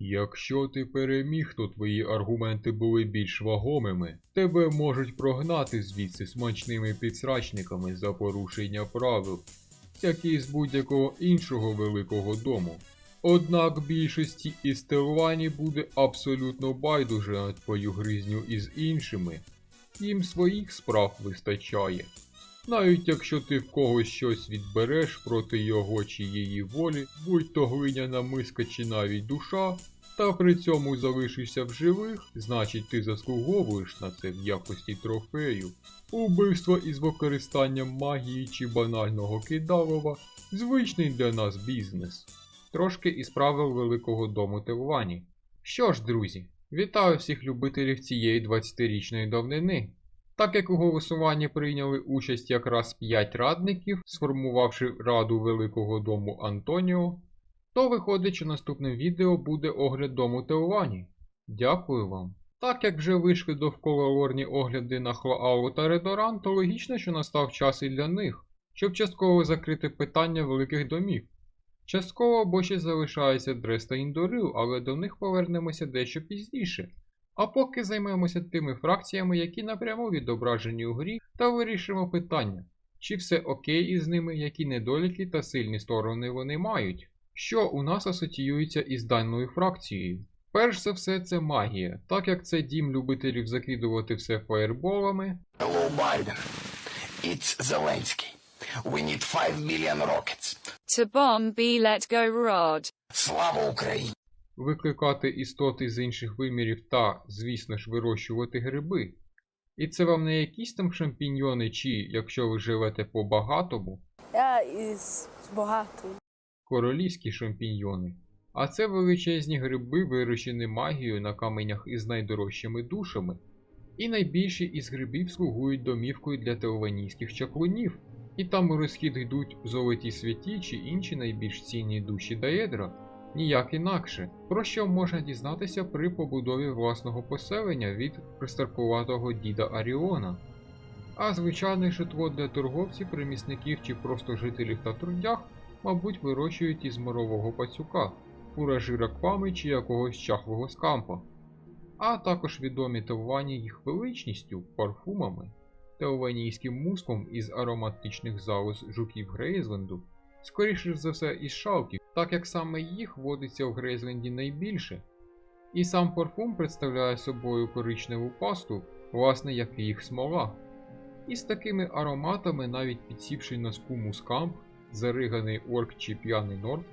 Якщо ти переміг, то твої аргументи були більш вагомими. Тебе можуть прогнати звідси смачними підсрачниками за порушення правил, як і з будь-якого іншого великого дому. Однак більшості із Телвані буде абсолютно байдуже на твою гризню із іншими. Їм своїх справ вистачає. Навіть якщо ти в когось щось відбереш проти його чи її волі, будь то глиняна миска чи навіть душа, та при цьому залишишся в живих, значить ти заслуговуєш на це в якості трофею. Убивство із використанням магії чи банального кидалова звичний для нас бізнес. Трошки із правил Великого дому Телвані. Що ж, друзі, вітаю всіх любителів цієї 20-річної давнини. Так як у голосуванні прийняли участь якраз 5 радників, сформувавши раду Великого дому Антоніо, то виходить, що наступним відео буде огляд дому Теовані. Дякую вам. Так як вже вийшли довкола лорні огляди на Хлоау та Редоран, то логічно, що настав час і для них, щоб частково закрити питання великих домів. Частково, бо ще залишається Дрес та Індорил, але до них повернемося дещо пізніше. А поки займемося тими фракціями, які напряму відображені у грі, та вирішимо питання, чи все окей із ними, які недоліки та сильні сторони вони мають, що у нас асоціюється із даною фракцією. Перш за все, це магія, так як це дім любителів закидувати все фаєрболами, Hello, Biden. It's Zelensky. We need 5 million rockets. To bomb be let go rod. Слава Україні! Викликати істоти з інших вимірів та, звісно ж, вирощувати гриби. І це вам не якісь там шампіньйони, чи, якщо ви живете по-багатому, Я із багато. королівські шампіньйони. А це величезні гриби, вирощені магією на каменях із найдорожчими душами. І найбільші із грибів слугують домівкою для теованійських чаклунів. І там у розхід йдуть золоті святі чи інші найбільш цінні душі Даедра. Ніяк інакше, про що можна дізнатися при побудові власного поселення від пристаркуватого діда Аріона. А звичайне житло для торговців, ремісників чи просто жителів та трудях, мабуть, вирощують із морового пацюка, фуражира квами чи якогось чахлого скампа. А також відомі тевані їх величністю, парфумами, теованійським муском із ароматичних залоз жуків Грейзленду, скоріше за все із шалків, так як саме їх водиться в Грейзленді найбільше. І сам парфум представляє собою коричневу пасту, власне, як і їх смола. І з такими ароматами, навіть підсівши на скуму скамп, зариганий орк чи п'яний норд,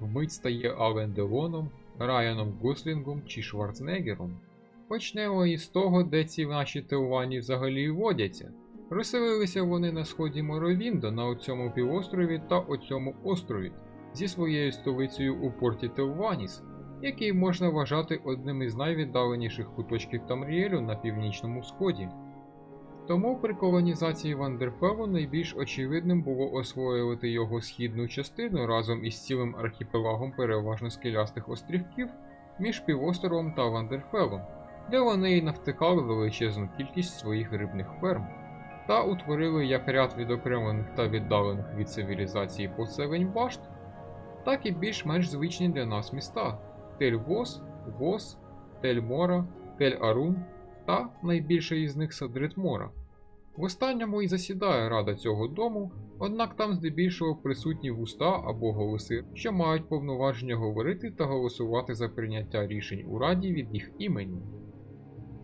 вмить стає Ален Делоном, Райаном Гослінгом чи Шварценеггером. Почнемо із того, де ці наші теувані взагалі водяться. Розселилися вони на сході Моровінда на оцьому півострові та оцьому острові зі своєю столицею у порті Телваніс, який можна вважати одним із найвіддаленіших куточків Тамріелю на північному сході. Тому при колонізації Вандерфелу найбільш очевидним було освоювати його східну частину разом із цілим архіпелагом переважно скелястих острівків між півостровом та Вандерфелом, де вони і навтикали величезну кількість своїх рибних ферм, та утворили як ряд відокремлених та віддалених від цивілізації поселень башт, так і більш-менш звичні для нас міста Тель-Вос, Вос, Тель-Мора, Тель-Арун та найбільше із них Садритмора. В останньому і засідає рада цього дому, однак там здебільшого присутні вуста або голоси, що мають повноваження говорити та голосувати за прийняття рішень у раді від їх імені.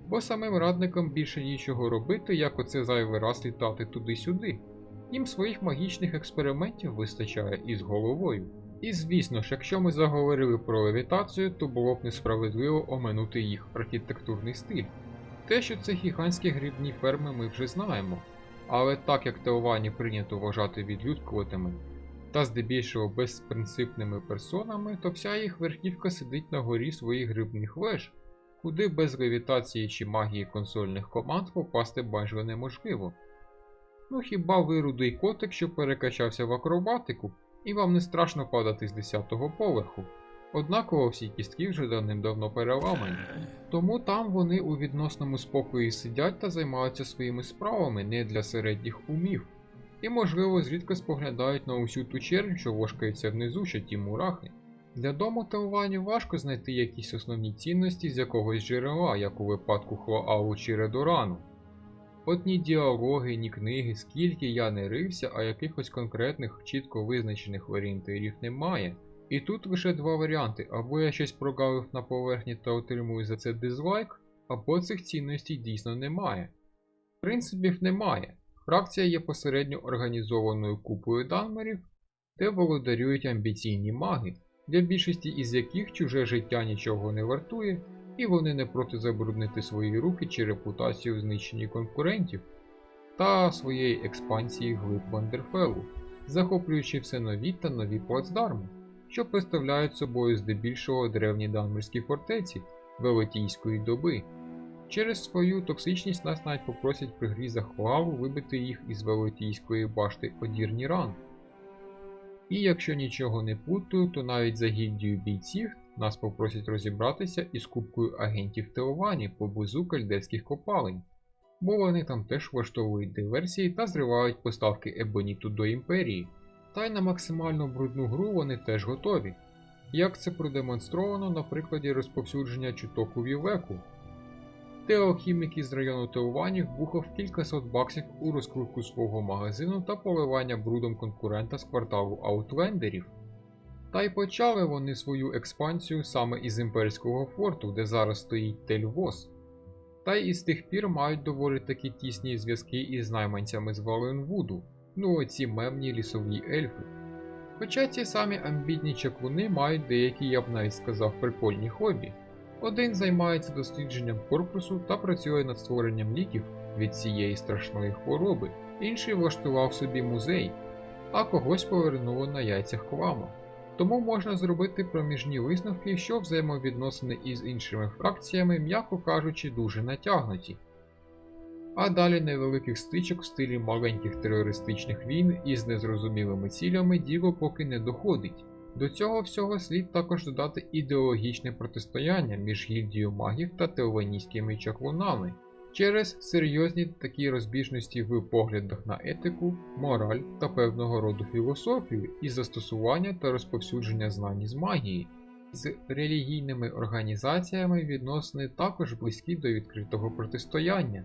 Бо самим радникам більше нічого робити, як оце зайвий раз літати туди-сюди. Їм своїх магічних експериментів вистачає із головою. І звісно ж, якщо ми заговорили про левітацію, то було б несправедливо оминути їх архітектурний стиль. Те, що це гігантські грибні ферми, ми вже знаємо, але так як Теовані прийнято вважати відлюдкуватими та здебільшого безпринципними персонами, то вся їх верхівка сидить на горі своїх грибних веж, куди без левітації чи магії консольних команд попасти майже неможливо. Ну хіба ви рудий котик, що перекачався в акробатику, і вам не страшно падати з 10-го поверху. Однаково всі кістки вже давним-давно переламані. Тому там вони у відносному спокої сидять та займаються своїми справами не для середніх умів. І, можливо, зрідка споглядають на усю ту чернь, що вошкається внизу ще ті мурахи. Для дому Телванів важко знайти якісь основні цінності з якогось джерела, як у випадку Хлоалу чи Редорану. От ні діалоги, ні книги, скільки я не рився, а якихось конкретних, чітко визначених орієнтирів немає. І тут лише два варіанти: або я щось прогавив на поверхні та отримую за це дизлайк, або цих цінностей дійсно немає. Принципів немає. Фракція є посередньо організованою купою данмерів, де володарюють амбіційні маги, для більшості із яких чуже життя нічого не вартує, і вони не проти забруднити свої руки чи репутацію в знищенні конкурентів та своєї експансії глиб Вандерфелу, захоплюючи все нові та нові плацдарми, що представляють собою здебільшого древні данмерські фортеці Велетійської доби. Через свою токсичність нас навіть попросять при грі за хвалу вибити їх із Велетійської башти Одірні Ран. І якщо нічого не путаю, то навіть за гільдію бійців нас попросять розібратися із кубкою агентів Теовані поблизу кальдерських копалень, бо вони там теж влаштовують диверсії та зривають поставки ебоніту до імперії. Та й на максимально брудну гру вони теж готові. Як це продемонстровано на прикладі розповсюдження чуток у Вівеку, де алхімік із району Теованів бухав кількасот баксів у розкрутку свого магазину та поливання брудом конкурента з кварталу Аутлендерів. Та й почали вони свою експансію саме із імперського форту, де зараз стоїть Тельвос. Та й із тих пір мають доволі такі тісні зв'язки із найманцями з Валенвуду, ну оці мемні лісові ельфи. Хоча ці самі амбітні чаклуни мають деякі, я б навіть сказав, прикольні хобі. Один займається дослідженням корпусу та працює над створенням ліків від цієї страшної хвороби, інший влаштував собі музей, а когось повернуло на яйцях квама. Тому можна зробити проміжні висновки, що взаємовідносини із іншими фракціями, м'яко кажучи, дуже натягнуті. А далі невеликих стичок в стилі маленьких терористичних війн із незрозумілими цілями діло поки не доходить. До цього всього слід також додати ідеологічне протистояння між гільдією магів та теованійськими чаклунами через серйозні такі розбіжності в поглядах на етику, мораль та певного роду філософію і застосування та розповсюдження знань з магії. З релігійними організаціями відносини також близькі до відкритого протистояння.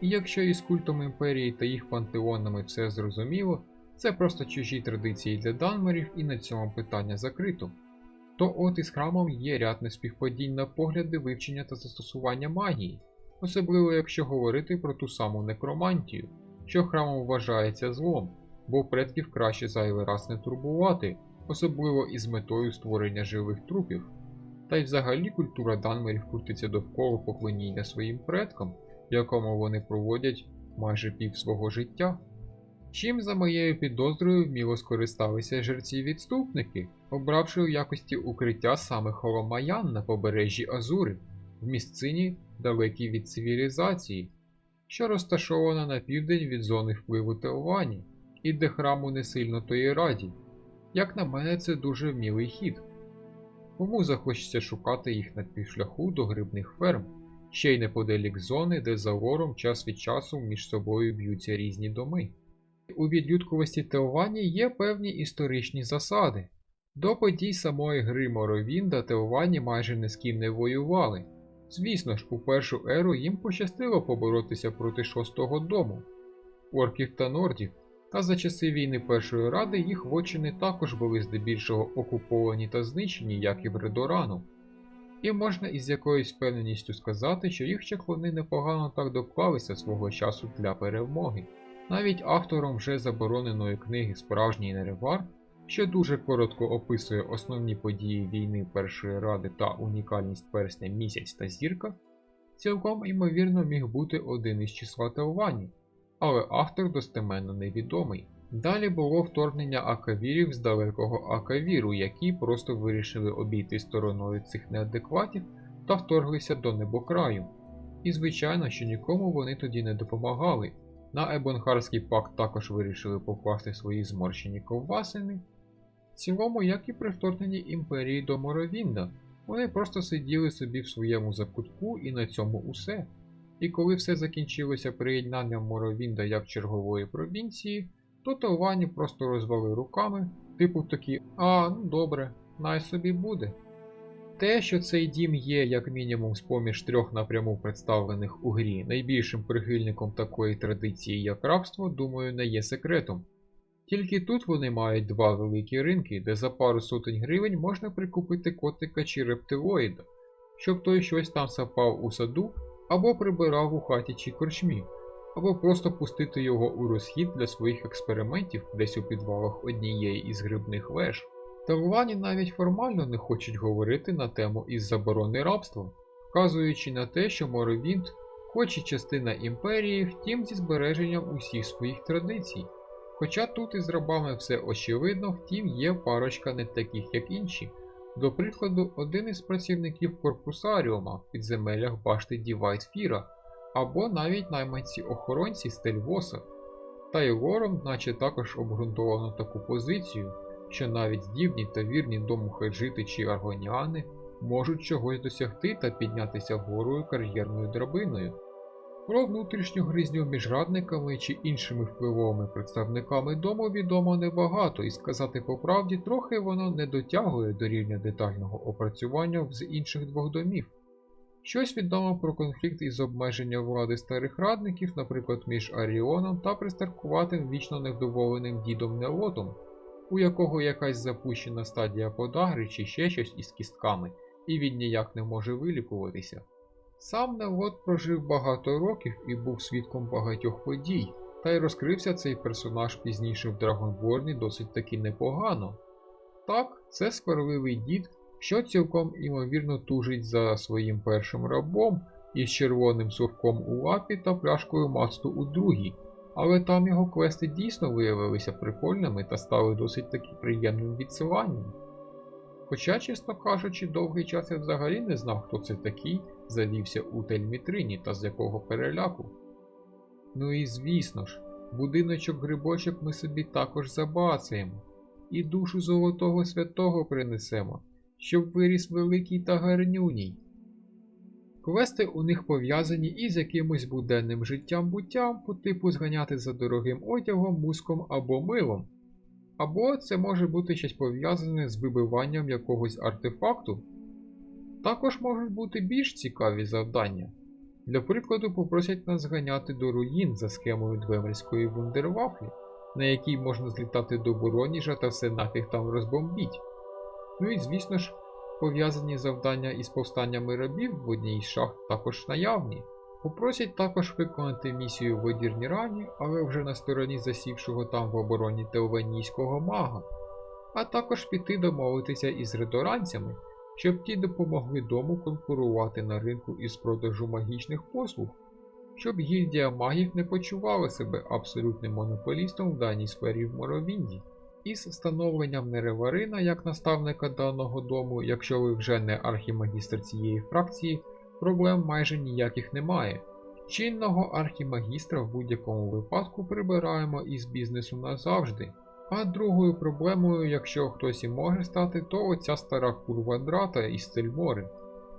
І якщо із культом імперії та їх пантеонами все зрозуміло, це просто чужі традиції для данмерів і на цьому питання закрито. То от із храмом є ряд неспівпадінь на погляди вивчення та застосування магії, особливо якщо говорити про ту саму некромантію, що храмом вважається злом, бо предків краще зайвий раз не турбувати, особливо із метою створення живих трупів. Та й взагалі культура данмерів крутиться довкола поклоніння своїм предкам, якому вони проводять майже пів свого життя. Чим за моєю підозрою вміло скористалися жерці-відступники, обравши у якості укриття саме Холомаян на побережжі Азури, в місцині далекій від цивілізації, що розташована на південь від зони впливу Теовані, і де храму не сильно то і раді. Як на мене, це дуже вмілий хід. Кому захочеться шукати їх на півшляху до грибних ферм, ще й неподалік зони, де за вором час від часу між собою б'ються різні доми. У відлюдковості Теовані є певні історичні засади. До подій самої гри Моровінда Теовані майже ні з ким не воювали. Звісно ж, у першу еру їм пощастило поборотися проти шостого дому, орків та нордів, та за часи війни Першої Ради їх вотчини також були здебільшого окуповані та знищені, як і в Редорану. І можна із якоюсь впевненістю сказати, що їх чаклуни непогано так доклалися свого часу для перемоги. Навіть автором вже забороненої книги Справжній Неревар, що дуже коротко описує основні події війни Першої Ради та унікальність персня місяць та зірка, цілком імовірно міг бути один із числа Теовані, але автор достеменно невідомий. Далі було вторгнення акавірів з далекого Акавіру, які просто вирішили обійти стороною цих неадекватів та вторглися до небокраю. І звичайно, що нікому вони тоді не допомагали. На Ебонхарський пакт також вирішили покласти свої зморщені ковбасини. Цілому, як і при вторгненні імперії до Моровінда, вони просто сиділи собі в своєму закутку і на цьому усе. І коли все закінчилося приєднанням Моровінда як чергової провінції, то Товані просто розвели руками, типу такі, а, ну добре, най собі буде. Те, що цей дім є, як мінімум, з-поміж трьох напряму представлених у грі найбільшим прихильником такої традиції, як рабство, думаю, не є секретом. Тільки тут вони мають два великі ринки, де за пару сотень гривень можна прикупити котика чи рептилоїда, щоб той щось там сапав у саду або прибирав у хаті чи корчмі, або просто пустити його у розхід для своїх експериментів десь у підвалах однієї із грибних веж. Та в навіть формально не хочуть говорити на тему із заборони рабства, вказуючи на те, що Моровінт хоч і частина імперії, втім зі збереженням усіх своїх традицій. Хоча тут із рабами все очевидно, втім є парочка не таких, як інші. До прикладу, один із працівників корпусаріума в підземеллях башти Дівайтфіра, або навіть найманці-охоронці Стельвоса. Та й лором, наче також обґрунтовано таку позицію, що навіть здібні та вірні дому хеджити чи аргоніани можуть чогось досягти та піднятися вгорою кар'єрною драбиною. Про внутрішню гризню між радниками чи іншими впливовими представниками дому відомо небагато, і сказати по правді, трохи воно не дотягує до рівня детального опрацювання з інших двох домів. Щось відомо про конфлікт із обмеження влади старих радників, наприклад, між Аріоном та пристаркуватим вічно невдоволеним дідом Неотом, у якого якась запущена стадія подагри чи ще щось із кістками, і він ніяк не може вилікуватися. Сам Невод прожив багато років і був свідком багатьох подій, та й розкрився цей персонаж пізніше в Драгонборні досить таки непогано. Так, це сварливий дід, що цілком імовірно тужить за своїм першим рабом із червоним совком у лапі та пляшкою масту у другій, але там його квести дійсно виявилися прикольними та стали досить таки приємним відсиланням. Хоча, чесно кажучи, довгий час я взагалі не знав, хто це такий, завівся у тельмітрині та з якого переляку. Ну і звісно ж, будиночок грибочок ми собі також забацаємо, і душу золотого святого принесемо, щоб виріс великий та гарнюній. Квести у них пов'язані із якимось буденним життям буттям по типу зганяти за дорогим одягом, муском або милом. Або це може бути щось пов'язане з вибиванням якогось артефакту. Також можуть бути більш цікаві завдання. Для прикладу, попросять нас зганяти до руїн за схемою двемельської вундервафлі, на якій можна злітати до Вороніжа та все нафіг там розбомбіть. Ну і звісно ж, пов'язані завдання із повстаннями рабів в одній із шахт також наявні. Попросять також виконати місію в одірній рані, але вже на стороні засівшого там в обороні теованійського мага, а також піти домовитися із редоранцями, щоб ті допомогли дому конкурувати на ринку із продажу магічних послуг, щоб гільдія магів не почувала себе абсолютним монополістом в даній сфері в Моровінді. Із встановленням Нереварина як наставника даного дому, якщо ви вже не архімагістр цієї фракції, проблем майже ніяких немає. Чинного архімагістра в будь-якому випадку прибираємо із бізнесу назавжди. А другою проблемою, якщо хтось і може стати, то оця стара курва драта із Цельмори,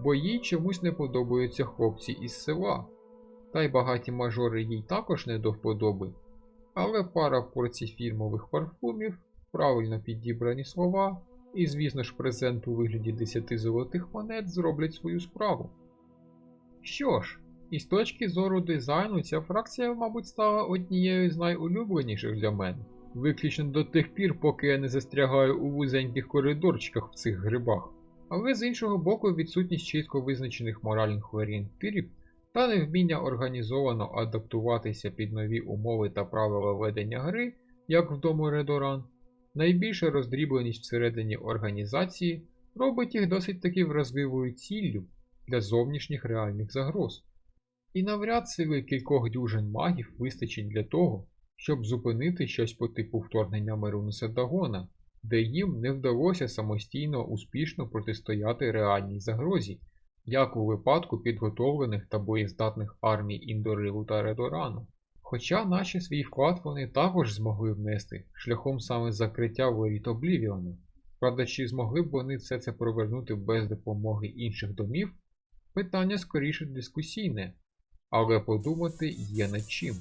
бо їй чомусь не подобаються хлопці із села. Та й багаті мажори їй також не до вподоби. Але пара порцій фірмових парфумів, правильно підібрані слова, і, звісно ж, презент у вигляді 10 золотих монет зроблять свою справу. Що ж, із точки зору дизайну, ця фракція, мабуть, стала однією з найулюбленіших для мене, виключно до тих пір, поки я не застрягаю у вузеньких коридорчиках в цих грибах. Але з іншого боку, відсутність чітко визначених моральних орієнтирів та невміння організовано адаптуватися під нові умови та правила ведення гри, як в дому Редоран, найбільша роздрібленість всередині організації робить їх досить таки вразливою ціллю для зовнішніх реальних загроз. І навряд сили кількох дюжин магів вистачить для того, щоб зупинити щось по типу вторгнення Мерунуса Дагона, де їм не вдалося самостійно успішно протистояти реальній загрозі, як у випадку підготовлених та боєздатних армій Індориву та Редорану. Хоча наші свій вклад вони також змогли внести шляхом саме закриття воріт Облівіону. Правда, чи змогли б вони все це провернути без допомоги інших домів? Питання скоріше дискусійне, але подумати є над чим.